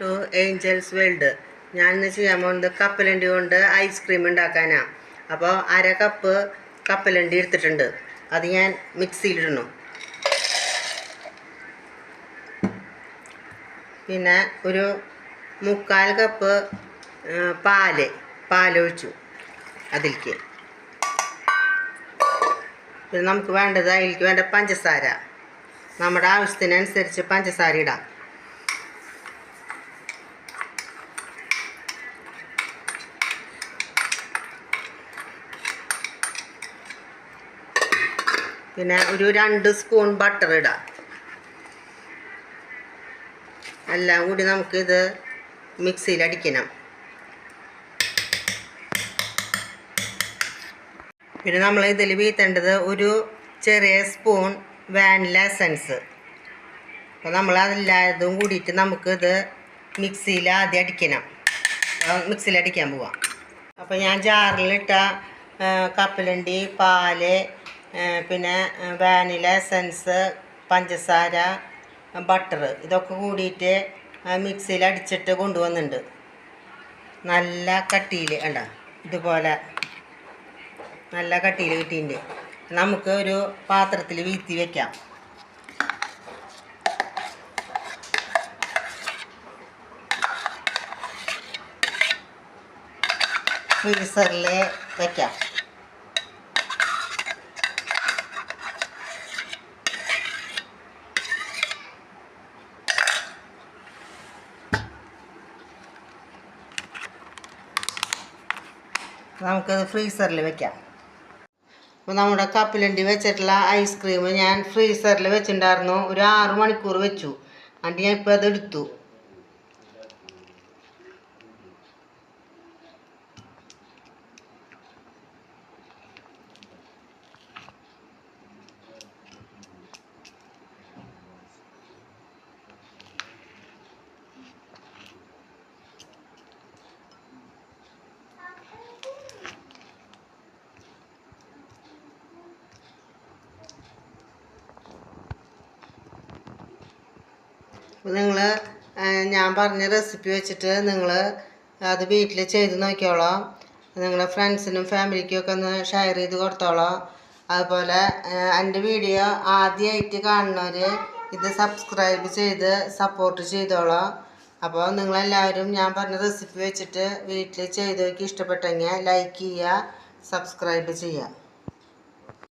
To Angeles world. ഞാൻ ഇന്ന് ചെയ്യാൻ പോകുന്നത് കപ്പലണ്ടി കൊണ്ട് ഐസ്ക്രീം ഉണ്ടാക്കാനാ. അപ്പോൾ അര കപ്പ് കപ്പലണ്ടി എടുത്തിട്ടുണ്ട്. അത് ഞാൻ മിക്സിയിലിടണം. പിന്നെ ഒരു മുക്കാൽ കപ്പ് പാൽ. പാലൊഴിച്ചു അതിലേക്ക് പിന്നെ നമുക്ക് വേണ്ടത് അതിലേക്ക് വേണ്ട പഞ്ചസാര. നമ്മുടെ ആവശ്യത്തിനനുസരിച്ച് പഞ്ചസാര ഇടാം. പിന്നെ ഒരു രണ്ട് സ്പൂൺ ബട്ടർ ഇടാം. എല്ലാം കൂടി നമുക്കിത് മിക്സിയിൽ അടിക്കണം. പിന്നെ നമ്മൾ ഇതിൽ വീത്തേണ്ടത് ഒരു ചെറിയ സ്പൂൺ വാനില എസൻസ് അപ്പോൾ നമ്മൾ അതെല്ലാതും കൂടിയിട്ട് നമുക്കിത് മിക്സിയിൽ ആദ്യം അടിക്കണം. മിക്സിയിൽ അടിക്കാൻ പോവാം. അപ്പോൾ ഞാൻ ജാറിലിട്ട കപ്പലണ്ടി പാൽ പിന്നെ വാനില എസൻസ് പഞ്ചസാര ബട്ടർ ഇതൊക്കെ കൂടിയിട്ട് മിക്സിയിൽ അടിച്ചിട്ട് കൊണ്ടുവന്നിട്ടുണ്ട് നല്ല കട്ടിയിൽ അല്ല ഇതുപോലെ നല്ല കട്ടിയിൽ കിട്ടിയിട്ടുണ്ട് നമുക്ക് ഒരു പാത്രത്തിൽ വീഴ്ത്തി വയ്ക്കാം ഫ്രീസറിൽ വെക്കാം. നമുക്കത് ഫ്രീസറിൽ വെക്കാം. അപ്പോൾ നമ്മുടെ കപ്പിലണ്ടി വെച്ചിട്ടുള്ള ഐസ്ക്രീം ഞാൻ ഫ്രീസറിൽ വെച്ചിട്ടുണ്ടായിരുന്നു. ഒരു ആറ് മണിക്കൂർ വെച്ചു. എന്നിട്ട് ഞാൻ ഇപ്പോൾ അത് എടുത്തു. നിങ്ങൾ ഞാൻ പറഞ്ഞ റെസിപ്പി വെച്ചിട്ട് നിങ്ങൾ അത് വീട്ടിൽ ചെയ്ത് നോക്കിയോളാം നിങ്ങളുടെ ഫ്രണ്ട്സിനും ഫാമിലിക്കും ഒക്കെ ഒന്ന് ഷെയർ ചെയ്ത് കൊടുത്തോളാം. അതുപോലെ എന്റെ വീഡിയോ ആദ്യമായിട്ട് കാണുന്നവർ ഇത് സബ്സ്ക്രൈബ് ചെയ്ത് സപ്പോർട്ട് ചെയ്തോളാം. അപ്പോൾ നിങ്ങളെല്ലാവരും ഞാൻ പറഞ്ഞ റെസിപ്പി വെച്ചിട്ട് വീട്ടിൽ ചെയ്ത് നോക്കി ഇഷ്ടപ്പെട്ടെങ്കിൽ ലൈക്ക് ചെയ്യുക സബ്സ്ക്രൈബ് ചെയ്യുക.